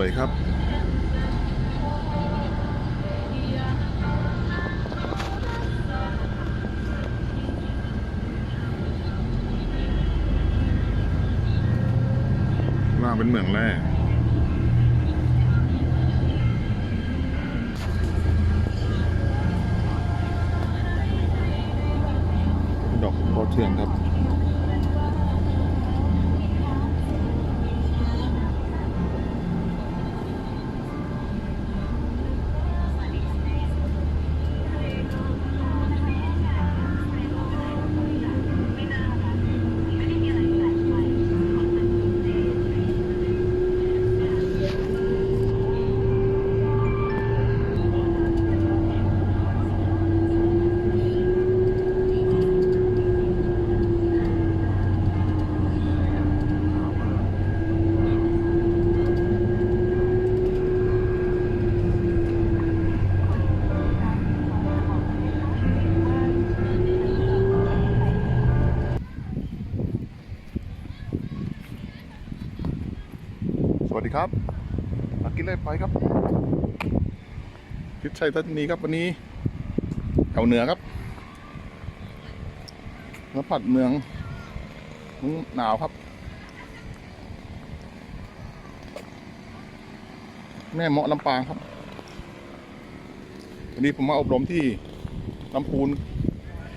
วยครับ ล่างเป็นเหมืองแร่ดอกพอเทืองครับ ดีครับมากินเลยไปครับทิศชัยทัศนีครับวันนี้แถวเหนือครับสัมผัสเมืองหนาวครับ แม่เมาะลำปางครับ วันนี้ผมมาอบรมที่ลำพูน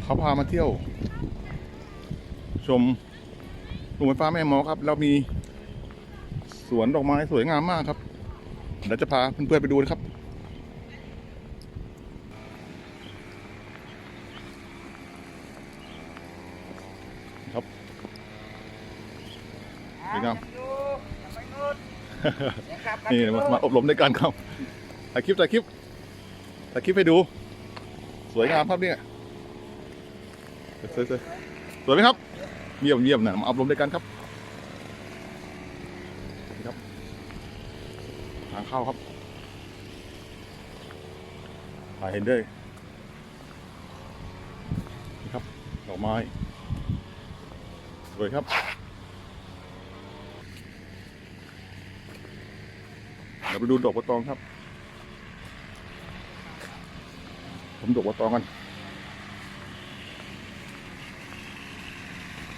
เขาพามาเที่ยว ชมโรงไฟฟ้าแม่เมาะครับ เรามี สวนดอกไม้สวยงามมากครับเดี๋ยวจะพาเพื่อนๆไปดูนะครับครับสวยงามนี่มามาอบรมด้วยกันครับถ่ายคลิปถ่ายคลิปถ่ายคลิปให้ดู สวยงามครับเนี่ยสวยๆสวยไหมครับเยี่ยมเยี่ยมนะมาอบรมด้วยกันครับ ทาง เข้าครับถ่ายเห็นด้วยนี่ครับดอกไม้สวยครับเดี๋ยวไปดูดอกบัวตองครับ ผมดอกบัวตองกัน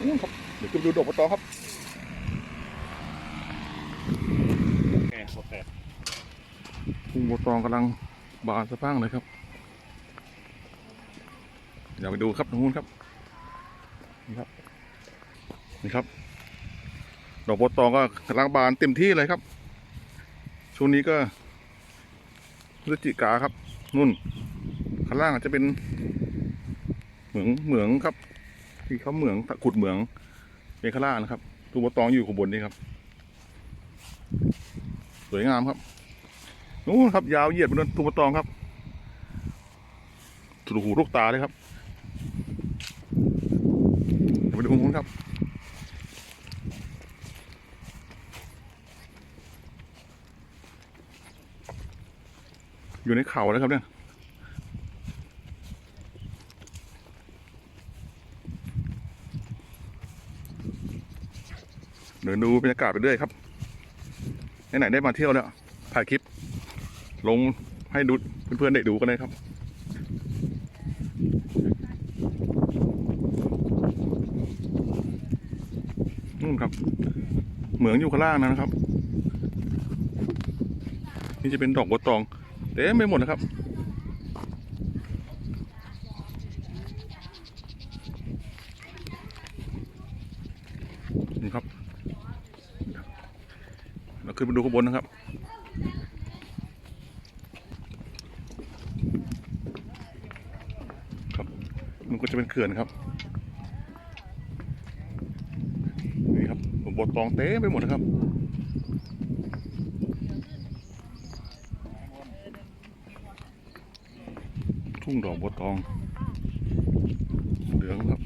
นู่นครับเดี๋ยวจะไปดูดอกบัวตองครับโอเคโอเค ทุ่งบัวตองกำลังบานสะพั่งเลยครับเดี๋ยวไปดูครับทางนู้นครับนี่ครับนี่ครับ ดอกบัวตองก็กำลังบานเต็มที่เลยครับ ช่วงนี้ก็พฤศจิกาครับนุ่นข้างล่างอาจจะเป็นเหมืองเหมืองครับ ที่เขาเหมืองขุดเหมืองเป็นข้างล่างนะครับทุ่งบัวตองอยู่ข้างบนนี่ครับ สวยงามครับ นู้นครับยาวเหยียดบนตุ้มตองครับสุดหูลูกตาเลยครับไปดูตรงนู้นครับอยู่ในเขาแล้วครับเนี่ยเดินดูบรรยากาศไปเรื่อยครับไหนๆได้มาเที่ยวแล้วถ่ายคลิป ลงให้ดูเพื่อนๆได้ดูกันเลยครับนู่นครับ เหมืองอยู่ข้างล่างนะครับ นี่จะเป็นดอกบัวตองเต็มไปหมดนะครับนี่ครับ เราขึ้นไปดูข้างบนนะครับครับ มันก็จะ เป็นเขื่อนครับ นี่ครับบทตองเต้ไปหมดนะครับทุ่งดอกบัวตอง เหลืองครับ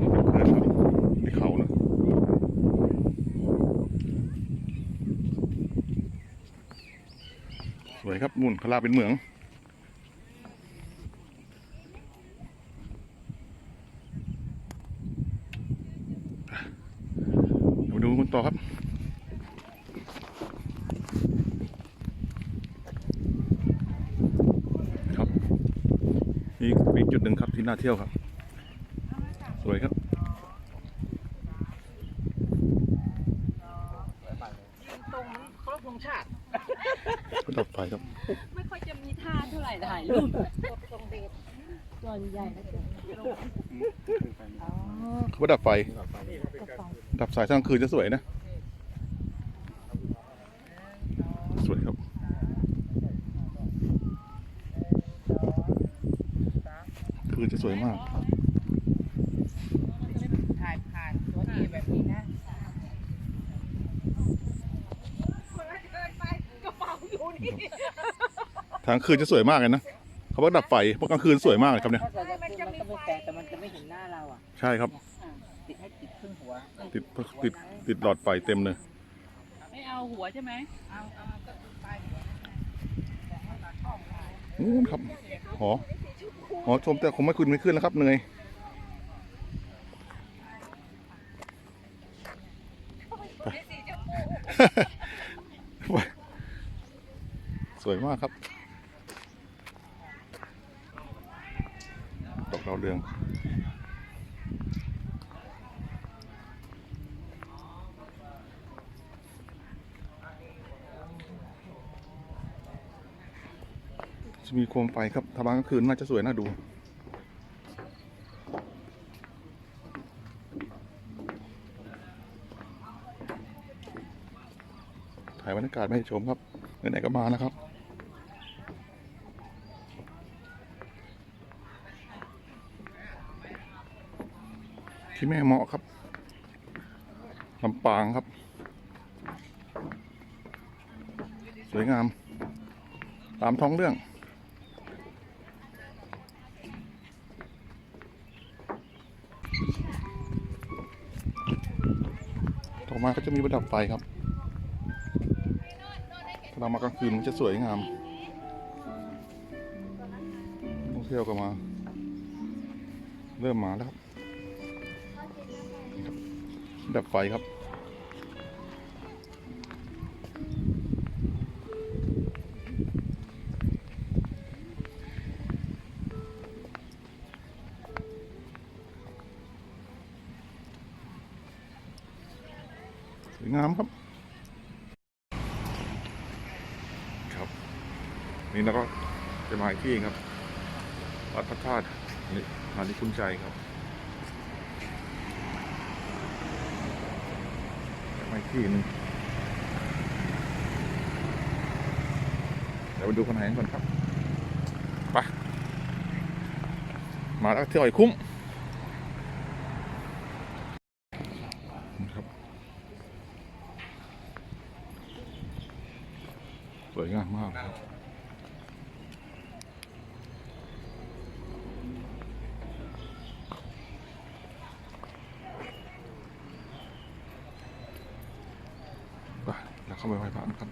นี่เป็นเขื่อนครับที่เขานะสวยครับนุ่นขลาเป็นเหมือง มาดูกันต่อครับ จุดห นึ่งครับที่น่าเที่ยวครับ สวยครับตรงครบธงชาติประดับไฟครับ ไม่ค่อยจะมีท่าเท่าไหร่ถ่ายรูปตรงเดชส่วนใหญ่แล้วจะอ๋อเขาประดับไฟกระเป๋าดับสายทางคืนจะสวยนะ สวยครับ คืนจะส วยมากถ่ายผ่านตัวเอแบบนี้นะทางคืนจะสวยมากเลยนะเขาประดับไฟเพราะกลางคืนสวยมากเลยครับเนี่ยถ้าใส่กระมันก็ไม่แปลกแต่มันจะไม่เห็นหน้าเราอะใช่ครับอ่าติดให้ติดครึ่งหัวติดติดติดหลอดไฟเต็มเลยไม่เอาหัวใช่ไหมเอาเอาก็ติดปลายหัวนู่นครับหอ หอชมแต่คงไม่ขึ้นไม่ขึ้นแล้วครับเหนื่อยสวยมากครับดอกดาวเรือง จะมีโคมไฟครับถ้าบางกลางคืนน่าจะสวยน่าดู ถ่ายบรรยากาศมาให้ชมครับไหนๆก็มานะครับที่แม่เหมาะครับลำปางครับ สวยงาม ตามท้องเรื่อง ออกมาก็จะมีประดับไฟครับถ้าเรามากลางคืนมันจะสวยงามท่องเที่ยวก็มา เริ่มมาแล้วครับดับไฟครับ งามครับ ครับ นี่เราก็จะมาที่ครับวัดพระธาตุนี่หานิคุณใจครับมาที่หนึงเดี๋ยวไปดูคนไหนกันก่อนครับ ไป มาแล้วเที่ยวไอ้คุ้มครับ สวยงามมากครับไปแล้วเข้าไปไหว้พระกันะครับ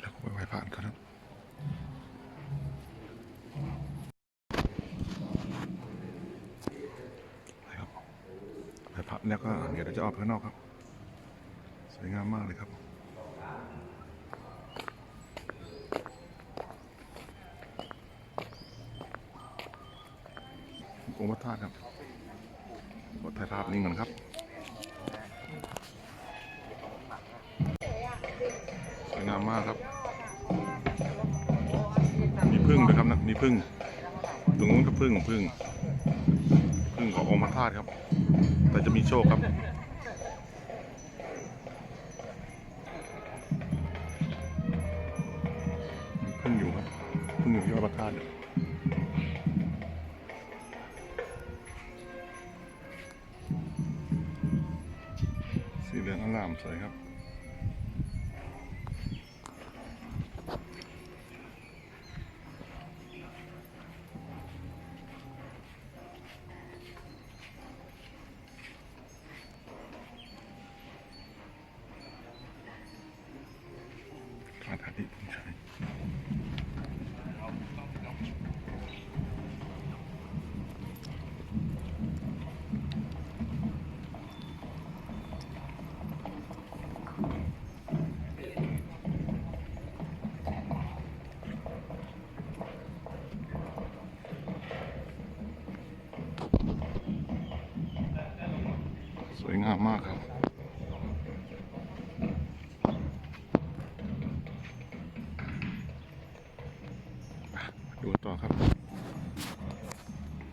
แล้วก็ไปไหว้พระกันครับ ไปครับไหว้พระแล้วก็ เดี๋ยนอกครับ สวยงามมากเลยครับองค์พระธาตุครับขอถ่ายภาพนิ่งก่อนครับสวยงามมากครับ มีพึ่งด้วยครับนะมีพึ่ง ตรงนู้นก็พึ่งพึ่งพึ่งขององค์พระธาตุครับ แต่จะมีโชคครับ พึ่อยู่ที่วัดพราตุสีเหลืองอลามสวยครับการถ่าที่ผมใช้ วยงามมากครับ